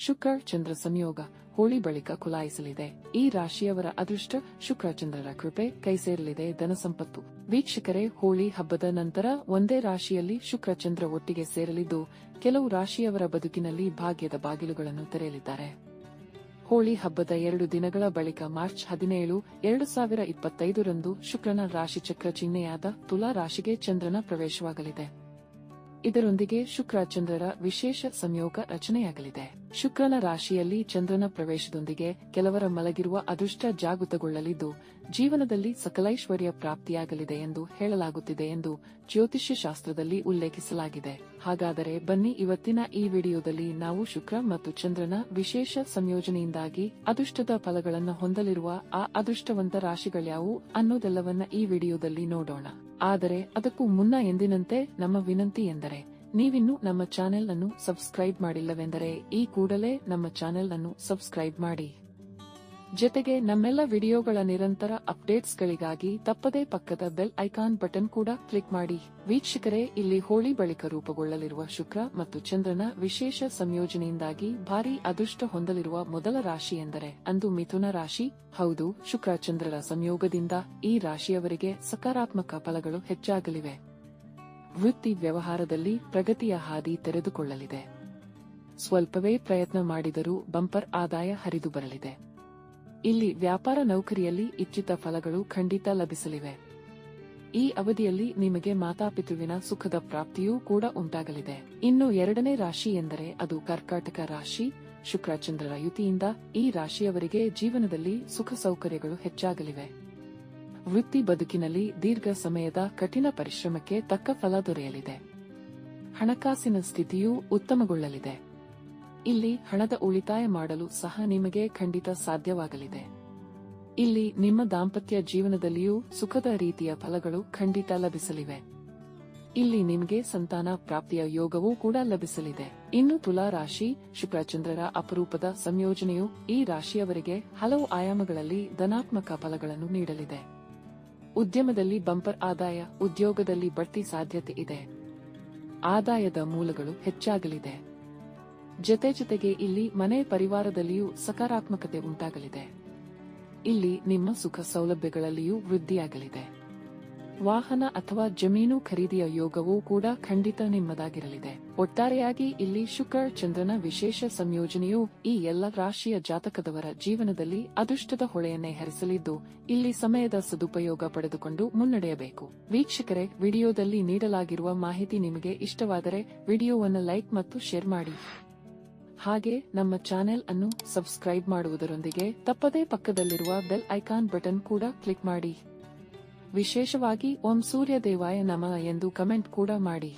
ಶುಕ್ರ ಚಂದ್ರ ಸಂಯೋಗ. ಹೋಳಿ ಬಳಿಕ ಕುಲಾಯಿಸಲಿದೆ. ಈ ರಾಶಿಯವರ ಅದೃಷ್ಟ ಶುಕ್ರಚಂದ್ರರ ಕೃಪೆ ಕೈ ಸೇರಲಿದೆ ಧನಸಂಪತ್ತು ವೀಕ್ಷಕರೇ, ಹೋಳಿ ಹಬ್ಬದ ನಂತರ ಒಂದೇ ರಾಶಿಯಲ್ಲಿ ಶುಕ್ರಚಂದ್ರ ಒಟ್ಟಿಗೆ ಸೇರಲಿದ್ದು, ಕೆಲವು ರಾಶಿಯವರ ಬದುಕಿನಲ್ಲಿ ಭಾಗ್ಯದ ಬಾಗಿಲುಗಳನ್ನು ತೆರೆಯಲಿದ್ದಾರೆ. ಹೋಳಿ ಹಬ್ಬದ ಎರಡು ದಿನಗಳ ಬಳಿಕ ಮಾರ್ಚ್ ಹದಿನೇಳು, ಎರಡು ಸಾವಿರ ಇಪ್ಪತ್ತೈದರಂದು ಶುಕ್ರನ ರಾಶಿಚಕ್ರ ಚಿಹ್ನೆಯಾದ ತುಲಾ ರಾಶಿಗೆ ಚಂದ್ರನ ಪ್ರವೇಶವಾಗಲಿದೆ. ಇದರೊಂದಿಗೆ ಶುಕ್ರ ಚಂದ್ರರ ವಿಶೇಷ ಸಂಯೋಗ ರಚನೆಯಾಗಲಿದೆ. ಶುಕ್ರನ ರಾಶಿಯಲ್ಲಿ ಚಂದ್ರನ ಪ್ರವೇಶದೊಂದಿಗೆ ಕೆಲವರ ಮಲಗಿರುವ ಅದೃಷ್ಟ ಜಾಗೃತಗೊಳ್ಳಲಿದ್ದು, ಜೀವನದಲ್ಲಿ ಸಕಲೈಶ್ವರ್ಯ ಪ್ರಾಪ್ತಿಯಾಗಲಿದೆ ಎಂದು ಹೇಳಲಾಗುತ್ತಿದೆ ಎಂದು ಜ್ಯೋತಿಷ್ಯ ಶಾಸ್ತ್ರದಲ್ಲಿ ಉಲ್ಲೇಖಿಸಲಾಗಿದೆ. ಹಾಗಾದರೆ ಬನ್ನಿ ಇವತ್ತಿನ ಈ ವಿಡಿಯೋದಲ್ಲಿ ನಾವು ಶುಕ್ರ ಮತ್ತು ಚಂದ್ರನ ವಿಶೇಷ ಸಂಯೋಜನೆಯಿಂದಾಗಿ ಅದೃಷ್ಟದ ಫಲಗಳನ್ನು ಹೊಂದಲಿರುವ ಆ ಅದೃಷ್ಟವಂತ ರಾಶಿಗಳ್ಯಾವು ಅನ್ನೋದೆಲ್ಲವನ್ನ ಈ ವಿಡಿಯೋದಲ್ಲಿ ನೋಡೋಣ. ಆದರೆ ಅದಕ್ಕೂ ಮುನ್ನ ಎಂದಿನಂತೆ ನಮ್ಮ ವಿನಂತಿ ಎಂದರೆ ನೀವಿನ್ನು ನಮ್ಮ ಚಾನೆಲ್ ಅನ್ನು ಸಬ್ಸ್ಕ್ರೈಬ್ ಮಾಡಿಲ್ಲವೆಂದರೆ ಈ ಕೂಡಲೇ ನಮ್ಮ ಚಾನೆಲ್ ಅನ್ನು ಸಬ್ಸ್ಕ್ರೈಬ್ ಮಾಡಿ. ಜೊತೆಗೆ ನಮ್ಮೆಲ್ಲ ವಿಡಿಯೋಗಳ ನಿರಂತರ ಅಪ್ಡೇಟ್ಸ್ಗಳಿಗಾಗಿ ತಪ್ಪದೇ ಪಕ್ಕದ ಬೆಲ್ ಐಕಾನ್ ಬಟನ್ ಕೂಡ ಕ್ಲಿಕ್ ಮಾಡಿ. ವೀಕ್ಷಕರೇ, ಇಲ್ಲಿ ಹೋಳಿ ಬಳಿಕ ರೂಪುಗೊಳ್ಳಲಿರುವ ಶುಕ್ರ ಮತ್ತು ಚಂದ್ರನ ವಿಶೇಷ ಸಂಯೋಜನೆಯಿಂದಾಗಿ ಭಾರಿ ಅದೃಷ್ಟ ಹೊಂದಲಿರುವ ಮೊದಲ ರಾಶಿ ಎಂದರೆ ಅಂದು ಮಿಥುನ ರಾಶಿ. ಹೌದು, ಶುಕ್ರ ಚಂದ್ರರ ಸಂಯೋಗದಿಂದ ಈ ರಾಶಿಯವರಿಗೆ ಸಕಾರಾತ್ಮಕ ಫಲಗಳು ಹೆಚ್ಚಾಗಲಿವೆ. ವೃತ್ತಿ ವ್ಯವಹಾರದಲ್ಲಿ ಪ್ರಗತಿಯ ಹಾದಿ ತೆರೆದುಕೊಳ್ಳಲಿದೆ. ಸ್ವಲ್ಪವೇ ಪ್ರಯತ್ನ ಮಾಡಿದರೂ ಬಂಪರ್ ಆದಾಯ ಹರಿದು ಬರಲಿದೆ ಇಲ್ಲಿ ವ್ಯಾಪಾರ ನೌಕರಿಯಲ್ಲಿ ಇಚ್ಛಿತ ಫಲಗಳು ಖಂಡಿತ ಲಭಿಸಲಿವೆ. ಈ ಅವಧಿಯಲ್ಲಿ ನಿಮಗೆ ಮಾತಾಪಿತೃವಿನ ಸುಖದ ಪ್ರಾಪ್ತಿಯೂ ಕೂಡ ಉಂಟಾಗಲಿದೆ. ಇನ್ನು ಎರಡನೇ ರಾಶಿ ಎಂದರೆ ಅದು ಕರ್ಕಾಟಕ ರಾಶಿ ಶುಕ್ರಚಂದ್ರರ ಯುತಿಯಿಂದ ಈ ರಾಶಿಯವರಿಗೆ ಜೀವನದಲ್ಲಿ ಸುಖ ಸೌಕರ್ಯಗಳು ಹೆಚ್ಚಾಗಲಿವೆ. ವೃತ್ತಿ ಬದುಕಿನಲ್ಲಿ ದೀರ್ಘ ಸಮಯದ ಕಠಿಣ ಪರಿಶ್ರಮಕ್ಕೆ ತಕ್ಕ ಫಲ ದೊರೆಯಲಿದೆ. ಹಣಕಾಸಿನ ಸ್ಥಿತಿಯೂ ಉತ್ತಮಗೊಳ್ಳಲಿದೆ. ಇಲ್ಲಿ ಹಣದ ಉಳಿತಾಯ ಮಾಡಲು ಸಹ ನಿಮಗೆ ಖಂಡಿತ ಸಾಧ್ಯವಾಗಲಿದೆ. ಇಲ್ಲಿ ನಿಮ್ಮ ದಾಂಪತ್ಯ ಜೀವನದಲ್ಲಿಯೂ ಸುಖದ ರೀತಿಯ ಫಲಗಳು ಖಂಡಿತ ಲಭಿಸಲಿವೆ. ಇಲ್ಲಿ ನಿಮಗೆ ಸಂತಾನ ಪ್ರಾಪ್ತಿಯ ಯೋಗವೂ ಕೂಡ ಲಭಿಸಲಿದೆ. ಇನ್ನು ತುಲಾ ರಾಶಿ, ಶುಕ್ರಚಂದ್ರರ ಅಪರೂಪದ ಸಂಯೋಜನೆಯು ಈ ರಾಶಿಯವರಿಗೆ ಹಲವು ಆಯಾಮಗಳಲ್ಲಿ ಧನಾತ್ಮಕ ಫಲಗಳನ್ನು ನೀಡಲಿದೆ. ಉದ್ಯಮದಲ್ಲಿ ಬಂಪರ್ ಆದಾಯ, ಉದ್ಯೋಗದಲ್ಲಿ ಬಡ್ತಿ ಸಾಧ್ಯತೆ ಇದೆ. ಆದಾಯದ ಮೂಲಗಳು ಹೆಚ್ಚಾಗಲಿದೆ. ಜೊತೆ ಜೊತೆಗೆ ಇಲ್ಲಿ ಮನೆ ಪರಿವಾರದಲ್ಲಿಯೂ ಸಕಾರಾತ್ಮಕತೆ ಉಂಟಾಗಲಿದೆ. ಇಲ್ಲಿ ನಿಮ್ಮ ಸುಖ ಸೌಲಭ್ಯಗಳಲ್ಲಿಯೂ ವೃದ್ಧಿಯಾಗಲಿದೆ. ವಾಹನ ಅಥವಾ ಜಮೀನು ಖರೀದಿಯ ಯೋಗವೂ ಕೂಡ ಖಂಡಿತ ನಿಮ್ಮದಾಗಿರಲಿದೆ. ಒಟ್ಟಾರೆಯಾಗಿ ಇಲ್ಲಿ ಶುಕ್ರ, ಚಂದ್ರನ ವಿಶೇಷ ಸಂಯೋಜನೆಯು ಈ ಎಲ್ಲ ರಾಶಿಯ ಜಾತಕದವರ ಜೀವನದಲ್ಲಿ ಅದೃಷ್ಟದ ಹೊಳೆಯನ್ನೇ ಹರಿಸಲಿದ್ದು, ಇಲ್ಲಿ ಸಮಯದ ಸದುಪಯೋಗ ಪಡೆದುಕೊಂಡು ಮುನ್ನಡೆಯಬೇಕು. ವೀಕ್ಷಕರೇ, ವಿಡಿಯೋದಲ್ಲಿ ನೀಡಲಾಗಿರುವ ಮಾಹಿತಿ ನಿಮಗೆ ಇಷ್ಟವಾದರೆ ವಿಡಿಯೋವನ್ನು ಲೈಕ್ ಮತ್ತು ಶೇರ್ ಮಾಡಿ. ಹಾಗೆ ನಮ್ಮ ಚಾನೆಲ್ ಅನ್ನು ಸಬ್ಸ್ಕ್ರೈಬ್ ಮಾಡುವುದರೊಂದಿಗೆ ತಪ್ಪದೇ ಪಕ್ಕದಲ್ಲಿರುವ ಬೆಲ್ ಐಕಾನ್ ಬಟನ್ ಕೂಡ ಕ್ಲಿಕ್ ಮಾಡಿ. ವಿಶೇಷವಾಗಿ ಓಂ ಸೂರ್ಯ ದೇವಾಯ ನಮ ಎಂದು ಕಮೆಂಟ್ ಕೂಡ ಮಾಡಿ.